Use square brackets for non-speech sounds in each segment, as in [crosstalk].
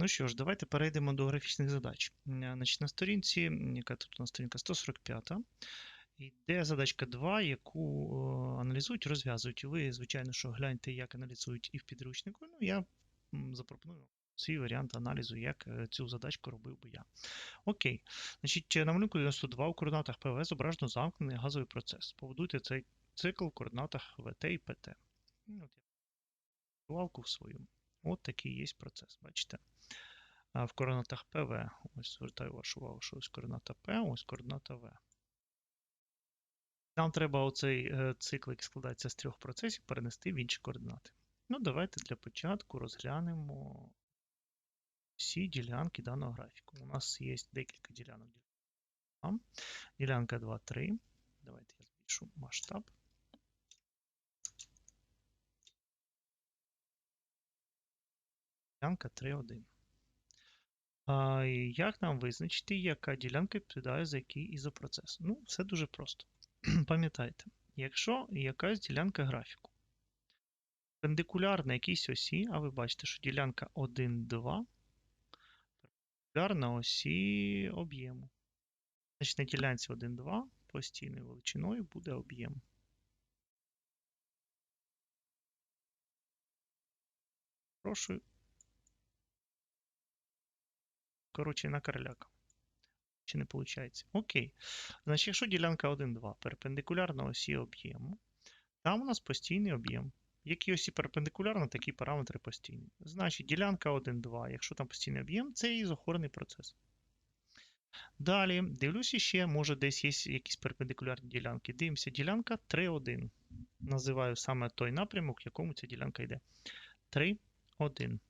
Ну що ж, давайте перейдемо до графічних задач. Е, Значить, на сторінці, яка тут у нас сторінка 145, йде задачка 2, яку е, аналізують, розв'язують. Ви, звичайно, що гляньте, як аналізують і в підручнику. Ну, я запропоную свій варіант аналізу, як е, цю задачку робив би я. Окей. Значить, на малюнку 92 у координатах ПВ зображено замкнений газовий процес. Побудуйте цей цикл в координатах ВТ і ПТ. Ну, От я свою. От такий є процес, бачите? В координатах ПВ. Ось звертаю вашу увагу, що ось координата П, ось координата В. Нам треба оцей е, цикл, який складається з трьох процесів, перенести в інші координати. Ну, давайте для початку розглянемо всі ділянки даного графіку. У нас є декілька ділянок. Ділянка 2, 3. Давайте я збільшу масштаб. Ділянка 3,1. Як нам визначити, яка ділянка відповідає за який ізопроцес? Ну, все дуже просто. [clears throat] Пам'ятайте, якщо якась ділянка графіку перпендикулярна якійсь осі, а ви бачите, що ділянка 1, 2 перпендикулярна осі об'єму. Значить, на ділянці 1, 2 постійною величиною буде об'єм. Прошу. Коротше, на короляка. Чи не виходить? Окей. Значить, якщо ділянка 1, 2 перпендикулярна осі об'єму, там у нас постійний об'єм. Які осі перпендикулярно, такі параметри постійні. Значить, ділянка 1, 2, якщо там постійний об'єм, це ізохорний процес. Далі, дивлюся ще, може десь є якісь перпендикулярні ділянки. Дивимося, ділянка 3, 1. Називаю саме той напрямок, в якому ця ділянка йде. 3, 1.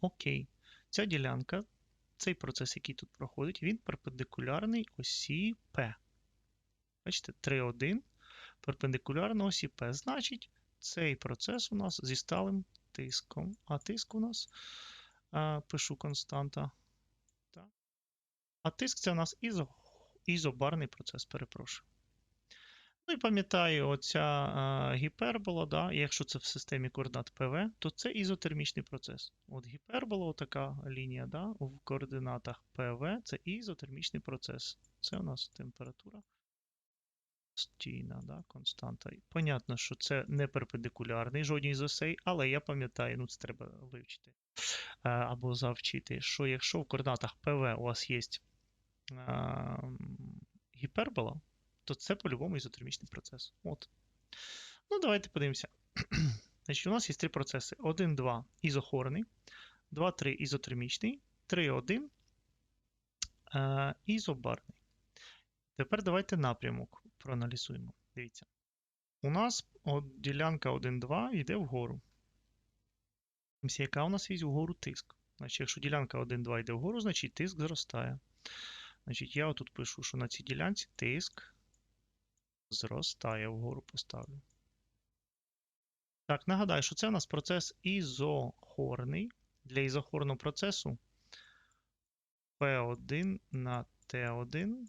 Окей. Ця ділянка, цей процес, який тут проходить, він перпендикулярний осі P. Бачите, 3, 1 перпендикулярно осі P. Значить, цей процес у нас зі сталим тиском. А тиск у нас а, пишу константа. Так. А тиск це у нас ізо, ізобарний процес, перепрошую. Ну і пам'ятаю, оця гіпербола, да, якщо це в системі координат ПВ, то це ізотермічний процес. От гіпербола, така лінія да, в координатах ПВ, це ізотермічний процес. Це у нас температура постійна, да, константа. Понятно, що це не перпендикулярний жодній з осей, але я пам'ятаю, ну це треба вивчити або завчити, що якщо в координатах ПВ у вас є гіпербола, то це по-любому ізотермічний процес. От. Ну, давайте подивимося. [clears throat] Значить, У нас є три процеси: 1, 2 ізохорний, 2, 3 ізотермічний, 3, 1 е, ізобарний. Тепер давайте напрямок проаналізуємо. Дивіться. У нас от ділянка 1, 2 йде вгору. Яка у нас є вгору тиск. Значить, якщо ділянка 1, 2 йде вгору, значить тиск зростає. Значить, я отут пишу, що на цій ділянці тиск зростає, вгору поставлю. Так, нагадаю, що це у нас процес ізохорний. Для ізохорного процесу P1 на T1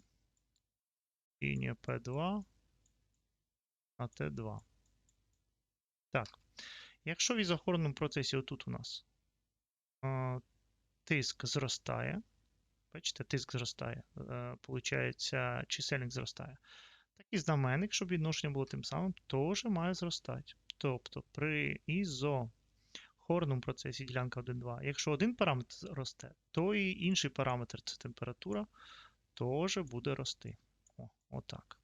лінія P2 на T2. Так. Якщо в ізохорному процесі отут у нас е, тиск зростає, бачите, тиск зростає, е, получається, чисельник зростає. Так і знаменник, щоб відношення було тим самим, теж має зростати. Тобто при ізохорному процесі ділянка 1,2, якщо один параметр росте, то і інший параметр це температура, теж буде рости. О, Отак.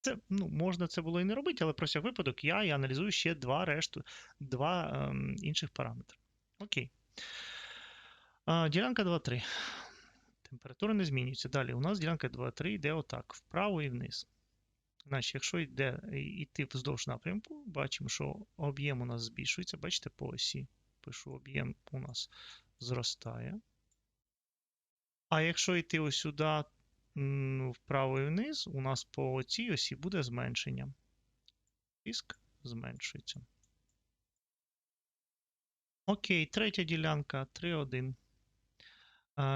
Це, ну, Можна це було і не робити, але про всяк випадок я і аналізую ще два решту, два ем, інших параметри. Окей. Ділянка 2,3. Температура не змінюється. Далі у нас ділянка 2,3 йде отак, вправо і вниз. Значить, якщо йде йти вздовж напрямку, бачимо, що об'єм у нас збільшується. Бачите, по осі. Пишу, об'єм у нас зростає. А якщо йти ось сюди, вправо і вниз, у нас по цій осі буде зменшення. Тиск зменшується. Окей, третя ділянка 3,1.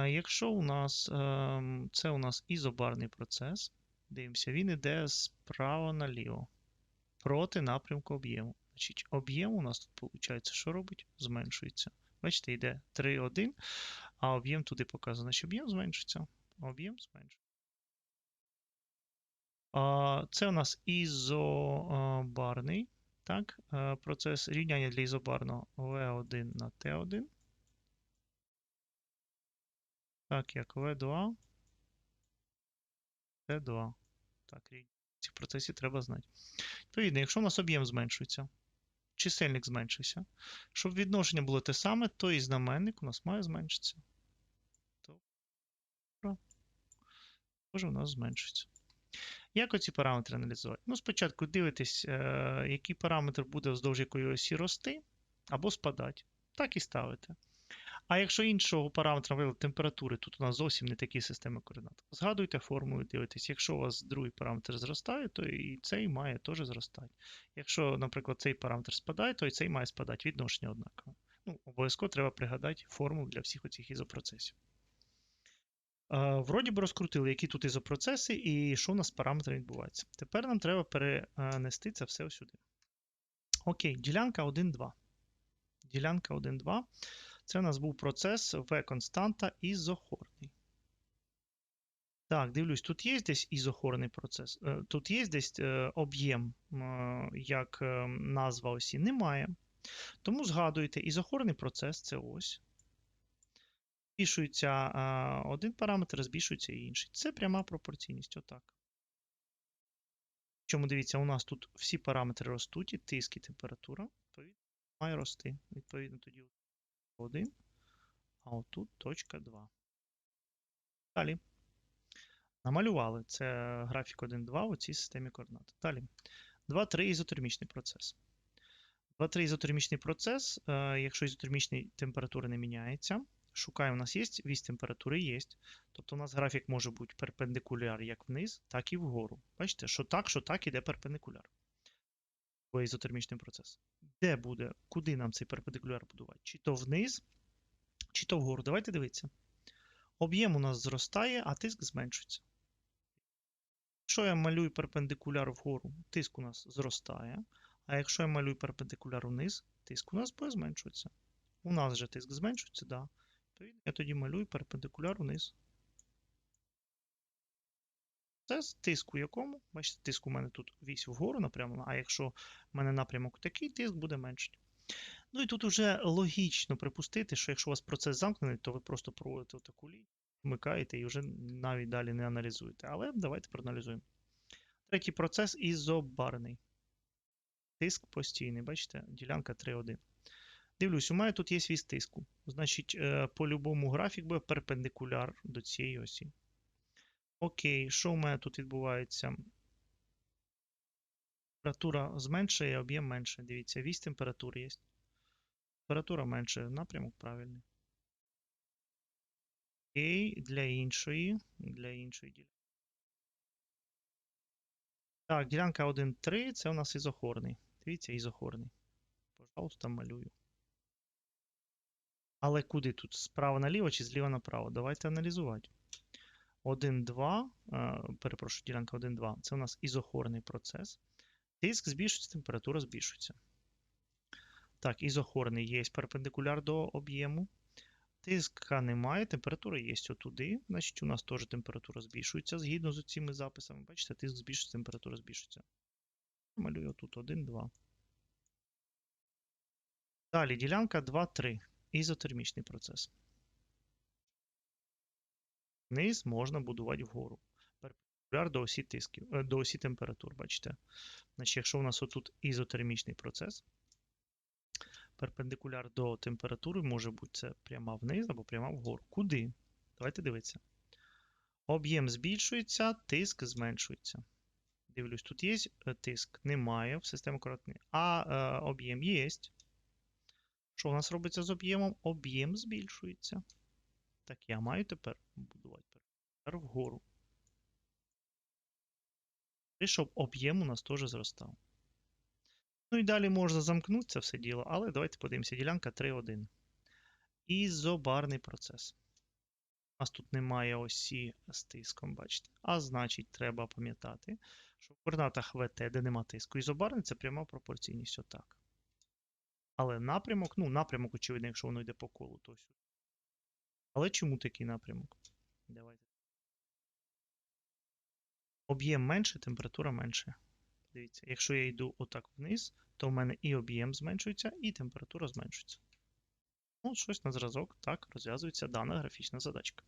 Якщо у нас ем, це у нас ізобарний процес, дивимося, він йде справа наліво проти напрямку об'єму. Значить, Об'єм у нас тут, виходить, що робить? Зменшується. Бачите, йде 3, 1, а об'єм туди показано, значить об'єм зменшиться. Об'єм зменшиться. А, Це у нас ізобарний так, е, процес рівняння для ізобарного V1 на T1. Так, як V2, T2. Так, ці процесі треба знати. Відповідно, якщо у нас об'єм зменшується, чисельник зменшився, щоб відношення було те саме, то і знаменник у нас має зменшитися. То Тож у нас зменшиться. Як оці параметри аналізувати? Ну, спочатку дивитесь, е, який параметр буде вздовж якої осі рости або спадати. Так і ставите. А якщо іншого параметра, наприклад, температури, тут у нас зовсім не такі системи координат. Згадуйте формулу, дивитесь, якщо у вас другий параметр зростає, то і цей має теж зростати. Якщо, наприклад, цей параметр спадає, то і цей має спадати. Відношення однакове. Ну, Обов'язково треба пригадати формулу для всіх оцих ізопроцесів. Вроді би розкрутили, які тут ізопроцеси і що у нас з параметрами відбувається. Тепер нам треба перенести це все сюди. Окей, ділянка 1,2. Ділянка 1,2. Це у нас був процес V константа ізохорний. Так, дивлюсь, тут є десь ізохорний процес. Е, Тут є десь е, об'єм, е, як назва осі. Немає. Тому згадуйте, ізохорний процес це ось. Збільшується один параметр, збільшується інший. Це пряма пропорційність. Отак. Чому дивіться, у нас тут всі параметри ростуть, і тиск, і температура, відповідно, має рости. Відповідно, тоді 1, а отут точка 2. Далі. Намалювали. Це графік 1, 2 у цій системі координат. Далі. 2, 3 ізотермічний процес. 2-3 ізотермічний процес, е, якщо ізотермічний температура не міняється, шукаємо, у нас є вісь температури, є. Тобто у нас графік може бути перпендикуляр як вниз, так і вгору. Бачите, що так, що так іде перпендикуляр. Бо ізотермічний процес. Де буде, куди нам цей перпендикуляр будувати? Чи то вниз, чи то вгору. Давайте дивитися. Об'єм у нас зростає, а тиск зменшується. Якщо я малюю перпендикуляр вгору, тиск у нас зростає. А якщо я малюю перпендикуляр вниз, тиск у нас буде зменшуватися. У нас же тиск зменшується, да. Відповідно, я тоді малюю перпендикуляр вниз. Це з тиску якому? Бачите, тиск у мене тут вісь вгору напрямлена, а якщо в мене напрямок такий, тиск буде менший. Ну і тут вже логічно припустити, що якщо у вас процес замкнений, то ви просто проводите таку лінію, вмикаєте і вже навіть далі не аналізуєте. Але давайте проаналізуємо. Третій процес ізобарний. Тиск постійний, бачите, ділянка 3,1. Дивлюсь, у мене тут є вісь тиску. Значить, е, по-любому графік буде перпендикуляр до цієї осі. Окей, що у мене тут відбувається? Температура зменшує, об'єм менше. Дивіться, вісь температури є. Температура менше, напрямок правильний. Окей, для іншої. Для іншої ділянки. Так, ділянка 1,3 це у нас ізохорний. Дивіться, ізохорний. Пожалуйста, малюю. Але куди тут? Справа наліво чи зліва направо? Давайте аналізувати. 1,2, е, перепрошую, ділянка 1,2. Це у нас ізохорний процес. Тиск збільшується, температура збільшується. Так, ізохорний є перпендикуляр до об'єму. Тиска немає, температура є отуди. Значить, у нас теж температура збільшується згідно з цими записами. Бачите, тиск збільшується, температура збільшується. Малюю тут 1, 2. Далі ділянка 2, 3. Ізотермічний процес. Вниз можна будувати вгору. Перпендикуляр до осі тисків, е, до осі температур, бачите. Значить, якщо у нас отут ізотермічний процес, перпендикуляр до температури може бути це пряма вниз або пряма вгору. Куди? Давайте дивитися. Об'єм збільшується, тиск зменшується. Дивлюсь, тут є е, тиск, немає в системі коротни, а е, об'єм є. Що у нас робиться з об'ємом? Об'єм збільшується. Так, я маю тепер будувати перпендикуляр вгору. І щоб об'єм у нас теж зростав. Ну і далі можна замкнути це все діло, але давайте подивимося. Ділянка 3.1. Ізобарний процес. У нас тут немає осі з тиском, бачите. А значить, треба пам'ятати, що в координатах ВТ, де нема тиску, ізобарний це пряма пропорційність. Отак. Але напрямок, ну, напрямок, очевидно, якщо воно йде по колу, то. Але чому такий напрямок? Давайте. Об'єм менше, температура менше. Дивіться, якщо я йду отак вниз, то в мене і об'єм зменшується, і температура зменшується. Ну, щось на зразок так розв'язується дана графічна задачка.